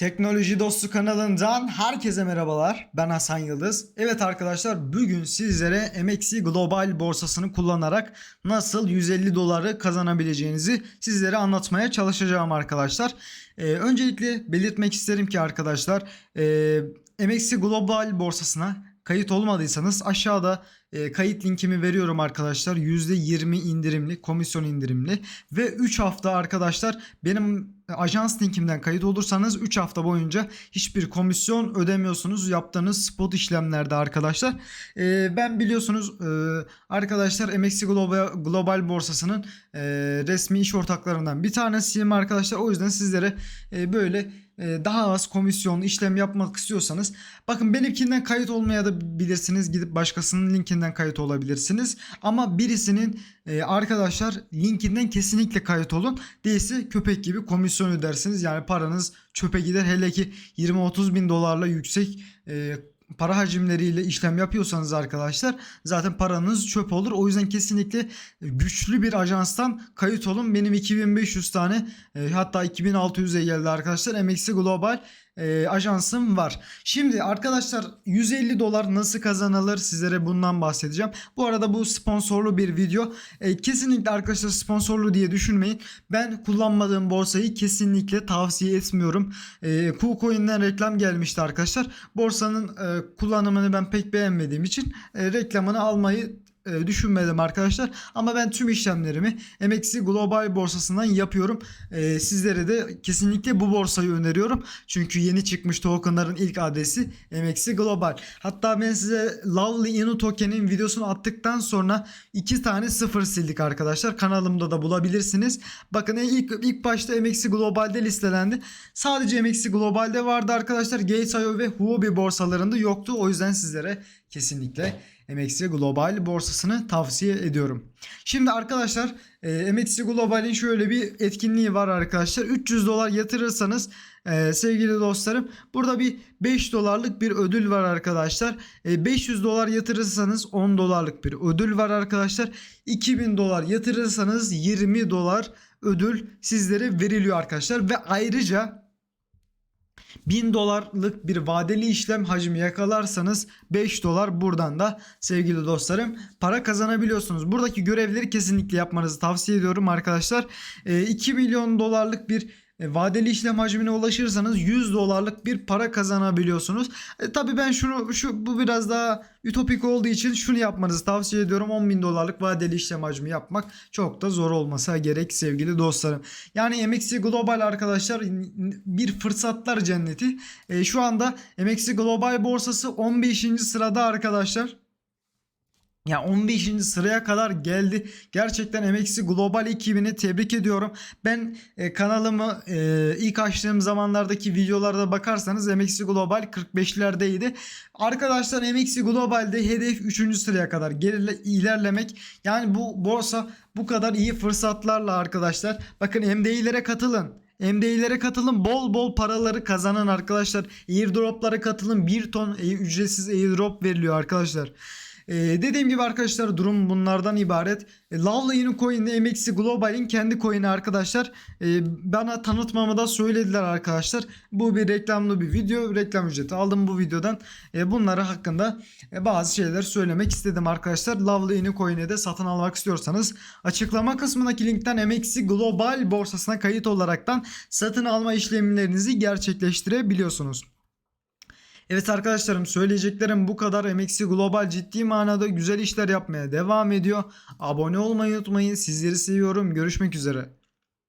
Teknoloji Dostu kanalından herkese merhabalar. Ben Hasan Yıldız. Evet arkadaşlar bugün sizlere MXC Global borsasını kullanarak nasıl 150 doları kazanabileceğinizi sizlere anlatmaya çalışacağım arkadaşlar. Ee, öncelikle belirtmek isterim ki arkadaşlar e, MXC Global borsasına kayıt olmadıysanız aşağıda e, kayıt linkimi veriyorum arkadaşlar. %20 indirimli, komisyon indirimli ve 3 hafta arkadaşlar benim ajans linkimden kayıt olursanız 3 hafta boyunca hiçbir komisyon ödemiyorsunuz yaptığınız spot işlemlerde arkadaşlar. E, ben biliyorsunuz e, arkadaşlar MXC Global, Global borsasının e, resmi iş ortaklarından bir tanesiyim arkadaşlar. O yüzden sizlere e, böyle daha az komisyonlu işlem yapmak istiyorsanız bakın benimkinden kayıt olmaya da bilirsiniz gidip başkasının linkinden kayıt olabilirsiniz. Ama birisinin e, arkadaşlar linkinden kesinlikle kayıt olun. Değilse köpek gibi komisyon ödersiniz. Yani paranız çöpe gider. Hele ki 20-30 bin dolarla yüksek e, para hacimleriyle işlem yapıyorsanız arkadaşlar zaten paranız çöp olur. O yüzden kesinlikle güçlü bir ajanstan kayıt olun. Benim 2500 tane e, hatta 2600'e geldi arkadaşlar. MXC Global e, ajansım var. Şimdi arkadaşlar 150 dolar nasıl kazanılır sizlere bundan bahsedeceğim. Bu arada bu sponsorlu bir video. E, kesinlikle arkadaşlar sponsorlu diye düşünmeyin. Ben kullanmadığım borsayı kesinlikle tavsiye etmiyorum. E, KuCoin'den reklam gelmişti arkadaşlar. Borsanın e, kullanımını ben pek beğenmediğim için e, reklamını almayı e, düşünmedim arkadaşlar. Ama ben tüm işlemlerimi MXC Global borsasından yapıyorum. E, sizlere de kesinlikle bu borsayı öneriyorum. Çünkü yeni çıkmış tokenların ilk adresi MXC Global. Hatta ben size Lovely Inu token'in videosunu attıktan sonra iki tane sıfır sildik arkadaşlar. Kanalımda da bulabilirsiniz. Bakın e, ilk, ilk başta MXC Global'de listelendi. Sadece MXC Global'de vardı arkadaşlar. Gate.io ve Huobi borsalarında yoktu. O yüzden sizlere kesinlikle MXC Global borsasını tavsiye ediyorum. Şimdi arkadaşlar e, MXC Global'in şöyle bir etkinliği var arkadaşlar. 300 dolar yatırırsanız e, sevgili dostlarım burada bir 5 dolarlık bir ödül var arkadaşlar. E, 500 dolar yatırırsanız 10 dolarlık bir ödül var arkadaşlar. 2000 dolar yatırırsanız 20 dolar ödül sizlere veriliyor arkadaşlar ve ayrıca 1000 dolarlık bir vadeli işlem hacmi yakalarsanız 5 dolar buradan da sevgili dostlarım para kazanabiliyorsunuz. Buradaki görevleri kesinlikle yapmanızı tavsiye ediyorum arkadaşlar. E, 2 milyon dolarlık bir vadeli işlem hacmine ulaşırsanız 100 dolarlık bir para kazanabiliyorsunuz. E, tabii ben şunu şu bu biraz daha ütopik olduğu için şunu yapmanızı tavsiye ediyorum. 10 bin dolarlık vadeli işlem hacmi yapmak çok da zor olmasa gerek sevgili dostlarım. Yani MXC Global arkadaşlar bir fırsatlar cenneti. E, şu anda MXC Global borsası 15. sırada arkadaşlar. Ya 15. sıraya kadar geldi. Gerçekten MXC Global ekibini tebrik ediyorum. Ben e, kanalımı e, ilk açtığım zamanlardaki videolarda bakarsanız MXC Global 45'lerdeydi. Arkadaşlar MXC Global'de hedef 3. sıraya kadar gerile, ilerlemek. Yani bu borsa bu kadar iyi fırsatlarla arkadaşlar. Bakın MDI'lere katılın. MD'lere katılın bol bol paraları kazanan arkadaşlar. Airdroplara katılın 1 ton e, ücretsiz airdrop veriliyor arkadaşlar. Ee, dediğim gibi arkadaşlar durum bunlardan ibaret. E, Lovely Unicoin'de MXC Global'in kendi coin'i arkadaşlar. E, bana tanıtmamı da söylediler arkadaşlar. Bu bir reklamlı bir video. Reklam ücreti aldım bu videodan. E, bunları hakkında e, bazı şeyler söylemek istedim arkadaşlar. Lovely Unicoin'e de satın almak istiyorsanız açıklama kısmındaki linkten MXC Global borsasına kayıt olaraktan satın alma işlemlerinizi gerçekleştirebiliyorsunuz. Evet arkadaşlarım söyleyeceklerim bu kadar. MXC Global ciddi manada güzel işler yapmaya devam ediyor. Abone olmayı unutmayın. Sizleri seviyorum. Görüşmek üzere.